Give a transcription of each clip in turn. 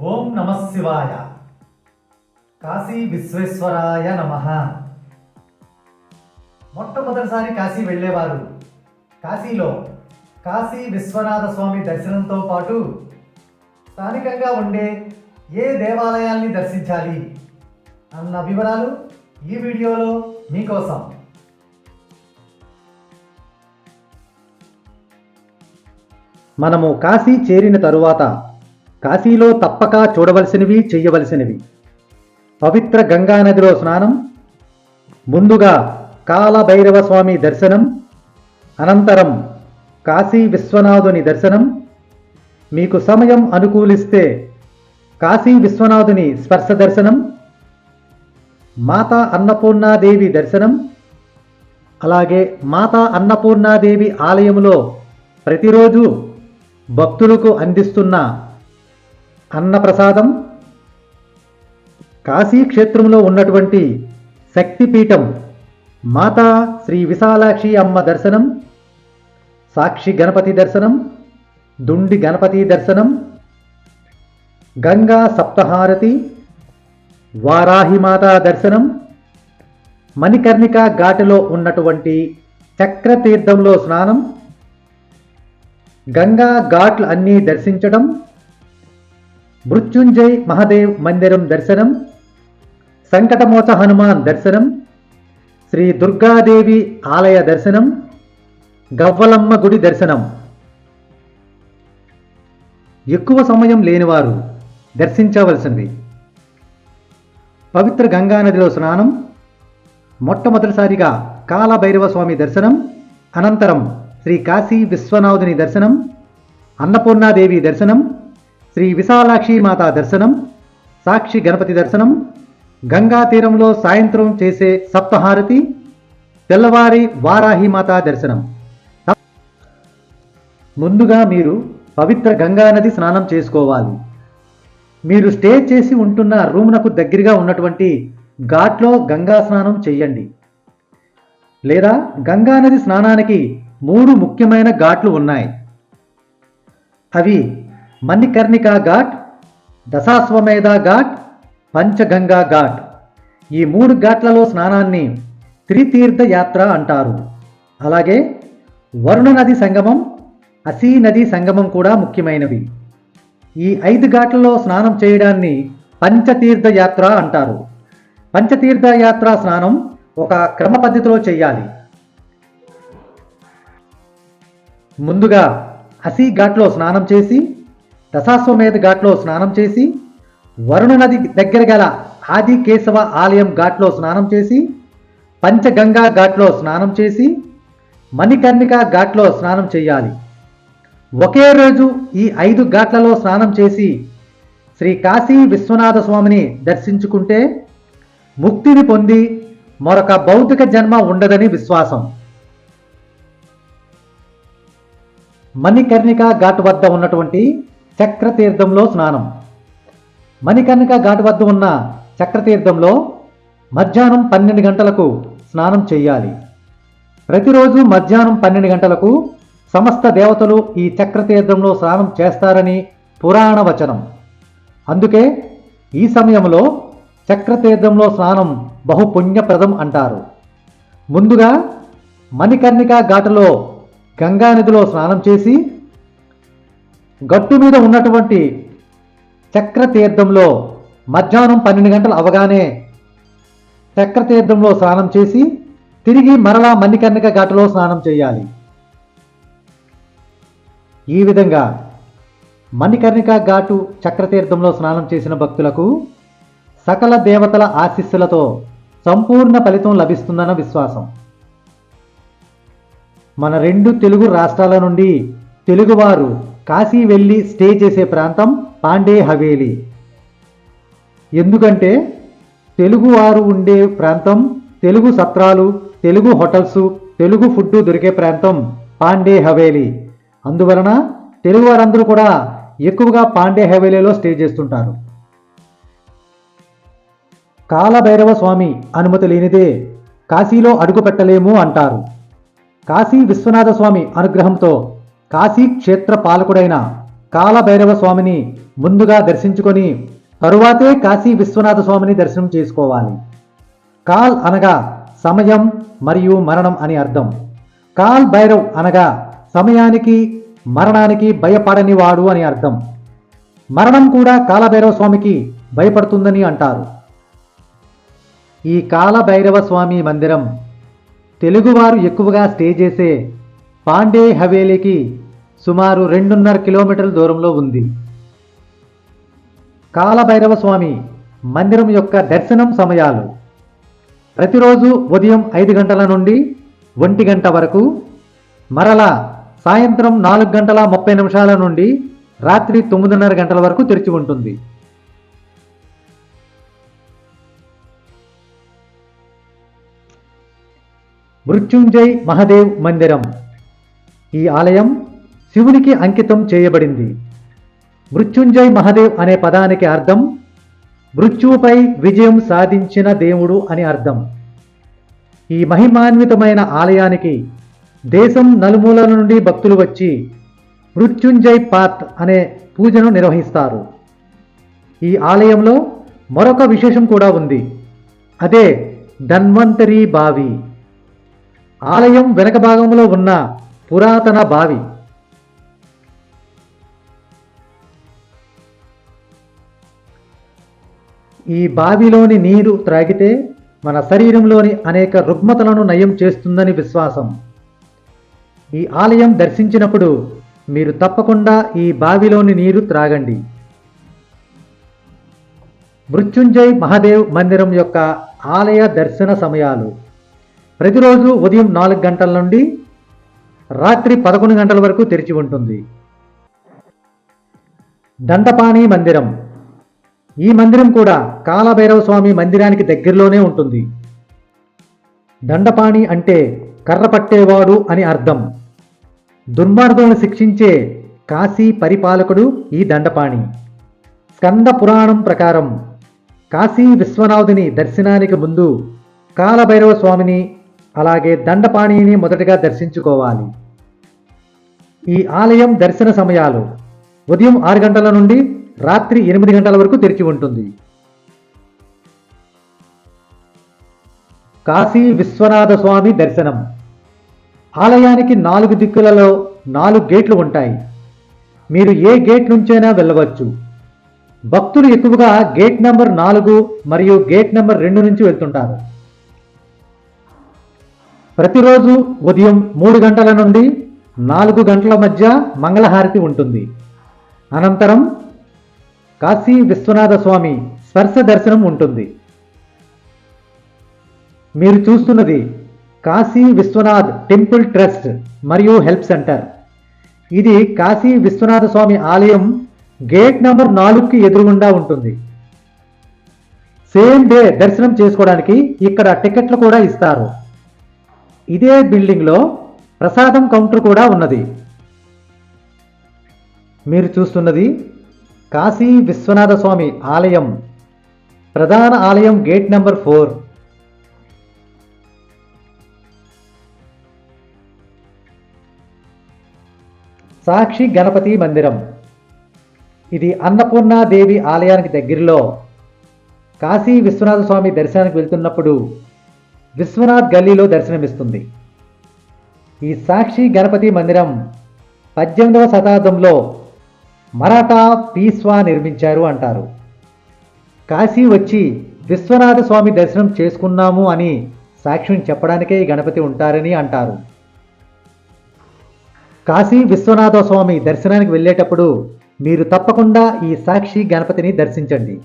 ఓం నమ శివాయ. కాశీ విశ్వేశ్వరాయ నమ. మొట్టమొదటిసారి కాశీ వెళ్ళేవారు. కాశీలో కాశీ విశ్వనాథ స్వామి దర్శనంతో పాటు స్థానికంగా ఉండే ఏ దేవాలయాల్ని దర్శించాలి అన్న వివరాలు ఈ వీడియోలో మీకోసం. మనము కాశీ చేరిన తరువాత కాశీలో తప్పక చూడవలసినవి చెయ్యవలసినవి. పవిత్ర గంగా నదిలో స్నానం ముందుగా కాలభైరవ స్వామి దర్శనం అనంతరం కాశీ విశ్వనాథుని దర్శనం. మీకు సమయం అనుకూలిస్తే కాశీ విశ్వనాథుని స్పర్శ దర్శనం మాతా అన్నపూర్ణాదేవి దర్శనం. అలాగే మాతా అన్నపూర్ణాదేవి ఆలయంలో ప్రతిరోజు భక్తులకు అందిస్తున్న అన్నప్రసాదం కాశీ క్షేత్రంలో ఉన్నటువంటి శక్తిపీఠం మాతా శ్రీ విశాలాక్షి అమ్మ దర్శనం సాక్షి గణపతి దర్శనం దుండి గణపతి దర్శనం గంగా సప్తహారతి వారాహిమాత దర్శనం మణికర్ణిక ఘాటిలో ఉన్నటువంటి చక్రతీర్థంలో స్నానం గంగా ఘాట్లు అన్నీ దర్శించడం మృత్యుంజయ్ మహదేవ్ మందిరం దర్శనం సంకటమోచ హనుమాన్ దర్శనం శ్రీ దుర్గాదేవి ఆలయ దర్శనం గవ్వలమ్మ గుడి దర్శనం. ఎక్కువ సమయం లేనివారు దర్శించవలసినవి. పవిత్ర గంగానదిలో స్నానం మొట్టమొదటిసారిగా కాలభైరవ స్వామి దర్శనం అనంతరం శ్రీ కాశీ విశ్వనాథుని దర్శనం అన్నపూర్ణాదేవి దర్శనం శ్రీ విశాలాక్షి మాత దర్శనం సాక్షి గణపతి దర్శనం గంగా తీరంలో సాయంత్రం చేసే సప్తహారతి తెల్లవారి వారాహి మాత దర్శనం. ముందుగా మీరు పవిత్ర గంగా నది స్నానం చేసుకోవాలి. మీరు స్టే చేసి ఉంటున్న రూమ్నకు దగ్గరగా ఉన్నటువంటి ఘాట్లో గంగా స్నానం చేయండి. లేదా గంగా నది స్నానానికి మూడు ముఖ్యమైన ఘాట్లు ఉన్నాయి. అవి మణికర్ణిక ఘాట్ దశాశ్వమేధ ఘాట్ పంచగంగా ఘాట్. ఈ మూడు ఘాట్లలో స్నానాన్ని త్రితీర్థ యాత్ర అంటారు. అలాగే వరుణ నది సంగమం అసీ నది సంగమం కూడా ముఖ్యమైనవి. ఈ ఐదు ఘాట్లలో స్నానం చేయడాన్ని పంచతీర్థ యాత్ర అంటారు. పంచతీర్థ యాత్ర స్నానం ఒక క్రమ పద్ధతిలో చేయాలి ముందుగా అసీ ఘాట్లో స్నానం చేసి దశాశ్వమేధ ఘాట్లో స్నానం చేసి వరుణ నది దగ్గర గల ఆది కేశవ ఆలయం ఘాట్లో స్నానం చేసి పంచగంగా ఘాట్లో స్నానం చేసి మణికర్ణిక ఘాట్లో స్నానం చేయాలి. ఒకే రోజు ఈ ఐదు ఘాట్లలో స్నానం చేసి శ్రీ కాశీ విశ్వనాథ స్వామిని దర్శించుకుంటే ముక్తిని పొంది మరొక భౌతిక జన్మ ఉండదని విశ్వాసం. మణికర్ణిక ఘాట్ వద్ద ఉన్నటువంటి చక్రతీర్థంలో స్నానం. మణికర్ణిక ఘాట్ వద్ద ఉన్న చక్రతీర్థంలో మధ్యాహ్నం పన్నెండు గంటలకు స్నానం చేయాలి. ప్రతిరోజు మధ్యాహ్నం పన్నెండు గంటలకు సమస్త దేవతలు ఈ చక్రతీర్థంలో స్నానం చేస్తారని పురాణ వచనం. అందుకే ఈ సమయంలో చక్రతీర్థంలో స్నానం బహుపుణ్యప్రదం అంటారు. ముందుగా మణికర్ణిక ఘాటులో గంగానదిలో స్నానం చేసి గట్టు మీద ఉన్నటువంటి చక్రతీర్థంలో మధ్యాహ్నం పన్నెండు గంటలు అవగానే చక్రతీర్థంలో స్నానం చేసి తిరిగి మరలా మణికర్ణిక ఘాటులో స్నానం చేయాలి. ఈ విధంగా మణికర్ణిక ఘాటు చక్రతీర్థంలో స్నానం చేసిన భక్తులకు సకల దేవతల ఆశీస్సులతో సంపూర్ణ ఫలితం లభిస్తుందన్న విశ్వాసం. మన రెండు తెలుగు రాష్ట్రాల నుండి తెలుగువారు కాశీ వెళ్ళి స్టే చేసే ప్రాంతం పాండే హవేలీ. ఎందుకంటే తెలుగువారు ఉండే ప్రాంతం తెలుగు సత్రాలు తెలుగు హోటల్స్ తెలుగు ఫుడ్ దొరికే ప్రాంతం పాండే హవేలీ. అందువలన తెలుగు వారందరూ కూడా ఎక్కువగా పాండే హవేలీలో స్టే చేస్తుంటారు. కాలభైరవ స్వామి అనుమతి లేనిదే కాశీలో అడుగు పెట్టలేము అంటారు. కాశీ విశ్వనాథ స్వామి అనుగ్రహంతో కాశీ క్షేత్ర పాలకుడైన కాలభైరవ స్వామిని ముందుగా దర్శించుకొని తరువాతే కాశీ విశ్వనాథ స్వామిని దర్శనం చేసుకోవాలి. కాల్ అనగా సమయం మరియు మరణం అని అర్థం. కాల్ భైరవ్ అనగా సమయానికి మరణానికి భయపడని వాడు అని అర్థం. మరణం కూడా కాలభైరవ స్వామికి భయపడుతుందని అంటారు. ఈ కాలభైరవ స్వామి మందిరం తెలుగువారు ఎక్కువగా స్టే చేసే పాండే హవేలీకి సుమారు రెండున్నర కిలోమీటర్ల దూరంలో ఉంది. కాలభైరవ స్వామి మందిరం యొక్క దర్శనం సమయాలు. ప్రతిరోజు ఉదయం ఐదు గంటల నుండి ఒంటి గంట వరకు మరలా సాయంత్రం నాలుగు గంటల ముప్పై నిమిషాల నుండి రాత్రి తొమ్మిదిన్నర గంటల వరకు తెరిచి ఉంటుంది. మృత్యుంజయ్ మహదేవ్ మందిరం. ఈ ఆలయం శివునికి అంకితం చేయబడింది. మృత్యుంజయ్ మహదేవ్ అనే పదానికి అర్థం మృత్యువుపై విజయం సాధించిన దేవుడు అని అర్థం. ఈ మహిమాన్వితమైన ఆలయానికి దేశం నలుమూలల నుండి భక్తులు వచ్చి మృత్యుంజయ్ పాత్ అనే పూజను నిర్వహిస్తారు. ఈ ఆలయంలో మరొక విశేషం కూడా ఉంది. అదే ధన్వంతరి బావి. ఆలయం వెనక భాగంలో ఉన్న పురాతన బావి. ఈ బావిలోని నీరు త్రాగితే మన శరీరంలోని అనేక రుగ్మతలను నయం చేస్తుందని విశ్వాసం. ఈ ఆలయం దర్శించినప్పుడు మీరు తప్పకుండా ఈ బావిలోని నీరు త్రాగండి. మృత్యుంజయ్ మహాదేవ్ మందిరం యొక్క ఆలయ దర్శన సమయాలు. ప్రతిరోజు ఉదయం నాలుగు గంటల నుండి రాత్రి పదకొండు గంటల వరకు తెరిచి ఉంటుంది. దండపాణి మందిరం. ఈ మందిరం కూడా కాలభైరవ స్వామి మందిరానికి దగ్గరలోనే ఉంటుంది. దండపాణి అంటే కర్ర పట్టేవాడు అని అర్థం. దుర్మార్గులను శిక్షించే కాశీ పరిపాలకుడు ఈ దండపాణి. స్కంద పురాణం ప్రకారం కాశీ విశ్వనాథుని దర్శనానికి ముందు కాలభైరవ స్వామిని అలాగే దండపాణిని మొదటగా దర్శించుకోవాలి. ఈ ఆలయం దర్శన సమయాలు ఉదయం ఆరు గంటల నుండి రాత్రి ఎనిమిది గంటల వరకు తెరిచి ఉంటుంది. కాశీ విశ్వనాథ స్వామి దర్శనం. ఆలయానికి నాలుగు దిక్కులలో నాలుగు గేట్లు ఉంటాయి. మీరు ఏ గేట్ నుంచైనా వెళ్ళవచ్చు. భక్తులు ఎక్కువగా గేట్ నెంబర్ నాలుగు మరియు గేట్ నెంబర్ రెండు నుంచి వెళ్తుంటారు. ప్రతిరోజు ఉదయం మూడు గంటల నుండి నాలుగు గంటల మధ్య మంగళహారతి ఉంటుంది. అనంతరం కాశీ విశ్వనాథ స్వామి స్పర్శ దర్శనం ఉంటుంది. మీరు చూస్తున్నది కాశీ విశ్వనాథ్ టెంపుల్ ట్రస్ట్ మరియు హెల్ప్ సెంటర్. ఇది కాశీ విశ్వనాథ స్వామి ఆలయం గేట్ నంబర్ నాలుగుకి ఎదురుగుండా ఉంటుంది. సేమ్ డే దర్శనం చేసుకోవడానికి ఇక్కడ టికెట్లు కూడా ఇస్తారు. ఇదే బిల్డింగ్లో ప్రసాదం కౌంటర్ కూడా ఉన్నది. మీరు చూస్తున్నది కాశీ విశ్వనాథ స్వామి ఆలయం. ప్రధాన ఆలయం gate number four. Sakshi Ganapati మందిరం. ఇది అన్నపూర్ణాదేవి ఆలయానికి దగ్గరలో కాశీ విశ్వనాథ స్వామి దర్శనానికి వెళ్తున్నప్పుడు విశ్వనాథ్ గల్లీలో దర్శనమిస్తుంది. ఈ సాక్షి గణపతి మందిరం పద్దెనిమిదవ శతాబ్దంలో మరాఠా పీస్వా నిర్మించారు అంటారు. కాశీ వచ్చి విశ్వనాథ స్వామి దర్శనం చేసుకున్నాము అని సాక్ష్యం చెప్పడానికే ఈ గణపతి ఉంటారని అంటారు. కాశీ విశ్వనాథ స్వామి దర్శనానికి వెళ్ళేటప్పుడు మీరు తప్పకుండా ఈ సాక్షి గణపతిని దర్శించండి.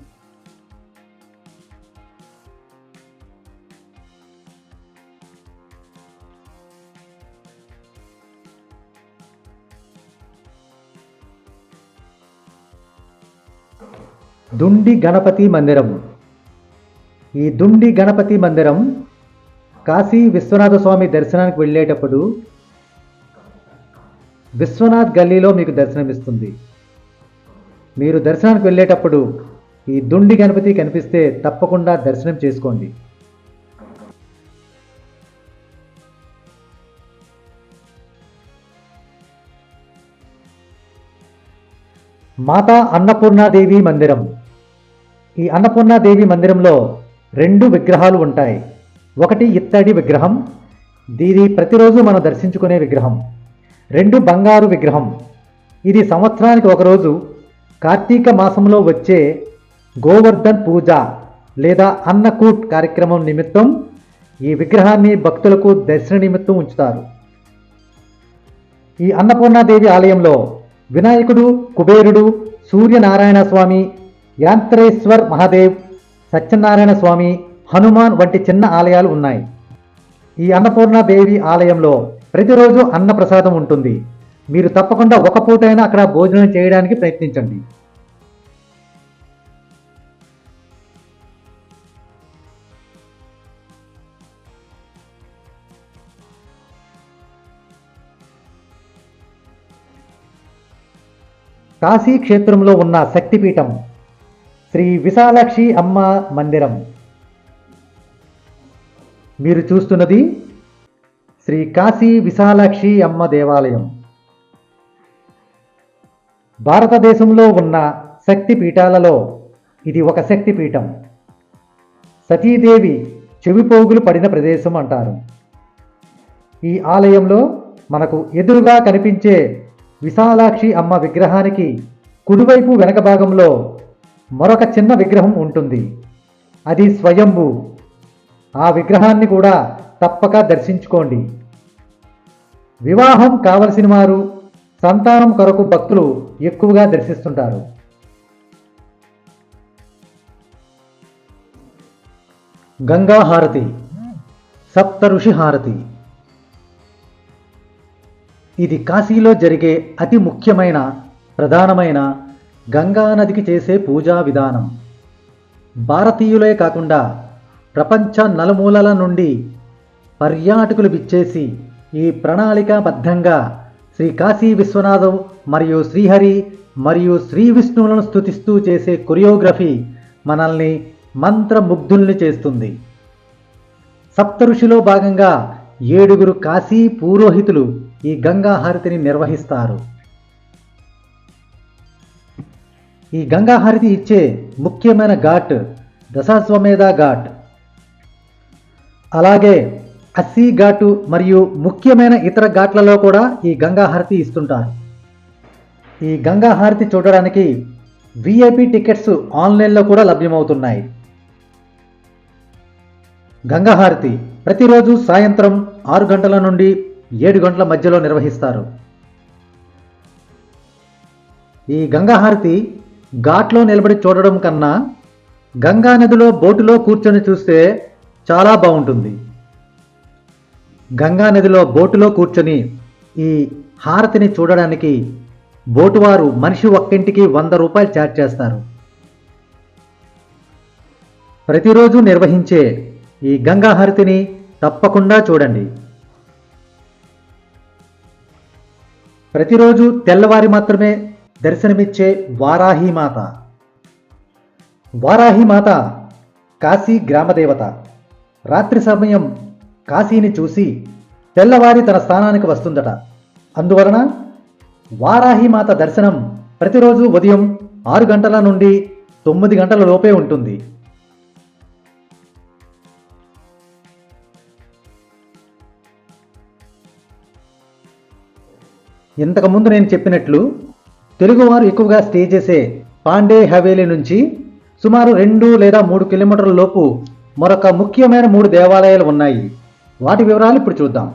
దుండి గణపతి మందిరం. ఈ దుండి గణపతి మందిరం కాశీ విశ్వనాథ స్వామి దర్శనానికి వెళ్ళేటప్పుడు విశ్వనాథ్ గల్లీలో మీకు దర్శనమిస్తుంది. మీరు దర్శనానికి వెళ్ళేటప్పుడు ఈ దుండి గణపతి కనిపిస్తే తప్పకుండా దర్శనం చేసుకోండి. మాతా అన్నపూర్ణాదేవి మందిరం. ఈ అన్నపూర్ణాదేవి మందిరంలో రెండు విగ్రహాలు ఉంటాయి. ఒకటి ఇత్తడి విగ్రహం దీని ప్రతిరోజు మనం దర్శించుకునే విగ్రహం. రెండు బంగారు విగ్రహం. ఇది సంవత్సరానికి ఒకరోజు కార్తీక మాసంలో వచ్చే గోవర్ధన్ పూజ లేదా అన్నకూట్ కార్యక్రమం నిమిత్తం ఈ విగ్రహాన్ని భక్తులకు దర్శన నిమిత్తం ఉంచుతారు. ఈ అన్నపూర్ణాదేవి ఆలయంలో వినాయకుడు కుబేరుడు సూర్యనారాయణ స్వామి యాంత్రేశ్వర్ మహాదేవ్ సత్యనారాయణ స్వామి హనుమాన్ వంటి చిన్న ఆలయాలు ఉన్నాయి. ఈ అన్నపూర్ణాదేవి ఆలయంలో ప్రతిరోజు అన్నప్రసాదం ఉంటుంది. మీరు తప్పకుండా ఒక పూటైనా అక్కడ భోజనం చేయడానికి ప్రయత్నించండి. కాశీ క్షేత్రంలో ఉన్న శక్తిపీఠం శ్రీ విశాలాక్షి అమ్మ మందిరం. మీరు చూస్తున్నది శ్రీ కాశీ విశాలాక్షి అమ్మ దేవాలయం. భారతదేశంలో ఉన్న శక్తి పీఠాలలో ఇది ఒక శక్తి పీఠం సతీదేవి చెవిపోగులు పడిన ప్రదేశం అంటారు. ఈ ఆలయంలో మనకు ఎదురుగా కనిపించే విశాలాక్షి అమ్మ విగ్రహానికి కుడివైపు వెనక భాగంలో మరొక చిన్న విగ్రహం ఉంటుంది. అది స్వయంభు. ఆ విగ్రహాన్ని కూడా తప్పక దర్శించుకోండి. వివాహం కావలసిన వారు సంతానం కొరకు భక్తులు ఎక్కువగా దర్శిస్తుంటారు. గంగా హారతి సప్త ఋషి హారతి. ఇది కాశీలో జరిగే అతి ముఖ్యమైన ప్రధానమైన గంగా నదికి చేసే పూజా విధానం. భారతీయులే కాకుండా ప్రపంచ నలుమూలల నుండి పర్యాటకులు విచ్చేసి ఈ ప్రణాళికాబద్ధంగా శ్రీ కాశీ విశ్వనాథం మరియు శ్రీహరి మరియు శ్రీ విష్ణువులను స్తుతిస్తూ చేసే కొరియోగ్రఫీ మనల్ని మంత్రముగ్ధుల్ని చేస్తుంది. సప్తఋషిలో భాగంగా ఏడుగురు కాశీ పురోహితులు ఈ గంగా హారతిని నిర్వహిస్తారు. ఈ గంగా హారతి ఇచ్చే ముఖ్యమైన ఘాట్ దశాశ్వమేధ ఘాట్. అలాగే అస్సీ ఘాటు మరియు ముఖ్యమైన ఇతర ఘాట్లలో కూడా ఈ గంగా హారతి ఇస్తుంటారు. ఈ గంగా హారతి చూడడానికి విఐపి టికెట్స్ ఆన్లైన్లో కూడా లభ్యమవుతున్నాయి. గంగా హారతి ప్రతిరోజు సాయంత్రం ఆరు గంటల నుండి ఏడు గంటల మధ్యలో నిర్వహిస్తారు. ఈ గంగా హారతి ఘాట్లో నిలబడి చూడడం కన్నా గంగా నదిలో బోటులో కూర్చొని చూస్తే చాలా బాగుంటుంది. గంగా నదిలో బోటులో కూర్చొని ఈ హారతిని చూడడానికి బోటువారు మనిషి ఒక్కింటికి వంద రూపాయలు ఛార్జ్ చేస్తారు. ప్రతిరోజు నిర్వహించే ఈ గంగా హారతిని తప్పకుండా చూడండి. ప్రతిరోజు తెల్లవారి మాత్రమే దర్శనమిచ్చే వారాహిమాత వారాహిమాత కాశీ గ్రామదేవత. రాత్రి సమయం కాశీని చూసి తెల్లవారి తన స్థానానికి వస్తుందట. అందువలన వారాహిమాత దర్శనం ప్రతిరోజు ఉదయం ఆరు గంటల నుండి తొమ్మిది గంటల లోపే ఉంటుంది. ఇంతకుముందు నేను చెప్పినట్లు తెలుగువారు ఎక్కువగా స్టే చేసే పాండే హవేలీ నుంచి సుమారు రెండు లేదా మూడు కిలోమీటర్ల లోపు మరొక ముఖ్యమైన మూడు దేవాలయాలు ఉన్నాయి. వాటి వివరాలు ఇప్పుడు చూద్దాం.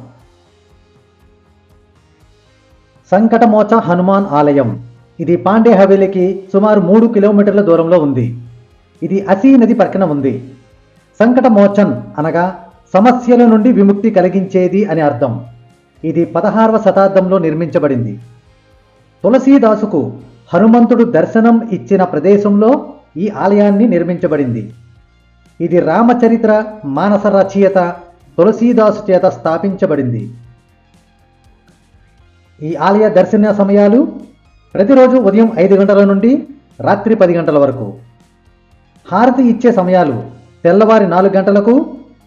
సంకటమోచ హనుమాన్ ఆలయం. ఇది పాండే హవేలీకి సుమారు మూడు కిలోమీటర్ల దూరంలో ఉంది. ఇది అసీ నది పక్కన ఉంది. సంకటమోచన్ అనగా సమస్యల నుండి విముక్తి కలిగించేది అని అర్థం. ఇది పదహారవ శతాబ్దంలో నిర్మించబడింది. తులసీదాసుకు హనుమంతుడు దర్శనం ఇచ్చిన ప్రదేశంలో ఈ ఆలయాన్ని నిర్మించబడింది. ఇది రామచరిత్ర మానస రచయిత తులసీదాసు చేత స్థాపించబడింది. ఈ ఆలయ దర్శన సమయాలు ప్రతిరోజు ఉదయం ఐదు గంటల నుండి రాత్రి పది గంటల వరకు. హారతి ఇచ్చే సమయాలు తెల్లవారి నాలుగు గంటలకు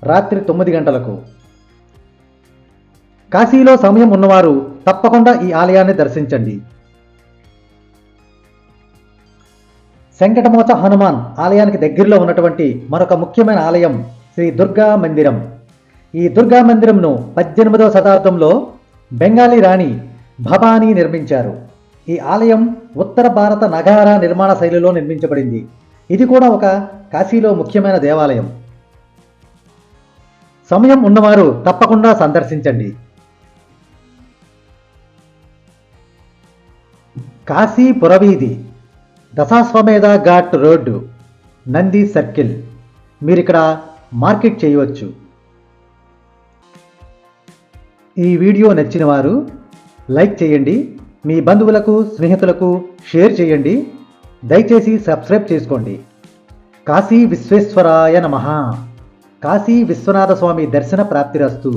రాత్రి తొమ్మిది గంటలకు. కాశీలో సమయం ఉన్నవారు తప్పకుండా ఈ ఆలయాన్ని దర్శించండి. శంకటమోచ హనుమాన్ ఆలయానికి దగ్గరలో ఉన్నటువంటి మరొక ముఖ్యమైన ఆలయం శ్రీ దుర్గా మందిరం. ఈ దుర్గా మందిరంను పద్దెనిమిదవ శతాబ్దంలో బెంగాలీ రాణి భవానీ నిర్మించారు. ఈ ఆలయం ఉత్తర భారత నగార నిర్మాణ శైలిలో నిర్మించబడింది. ఇది కూడా ఒక కాశీలో ముఖ్యమైన దేవాలయం. సమయం ఉన్నవారు తప్పకుండా సందర్శించండి. కాశీ పురవీధి దశాశ్వమేధ ఘాట్ రోడ్డు నంది సర్కిల్. మీరు ఇక్కడ మార్కెట్ చేయవచ్చు. ఈ వీడియో నచ్చిన వారు లైక్ చేయండి మీ బంధువులకు స్నేహితులకు షేర్ చేయండి దయచేసి సబ్స్క్రైబ్ చేసుకోండి. కాశీ విశ్వేశ్వరాయ నమ. కాశీ విశ్వనాథ స్వామి దర్శన ప్రాప్తిరస్తు.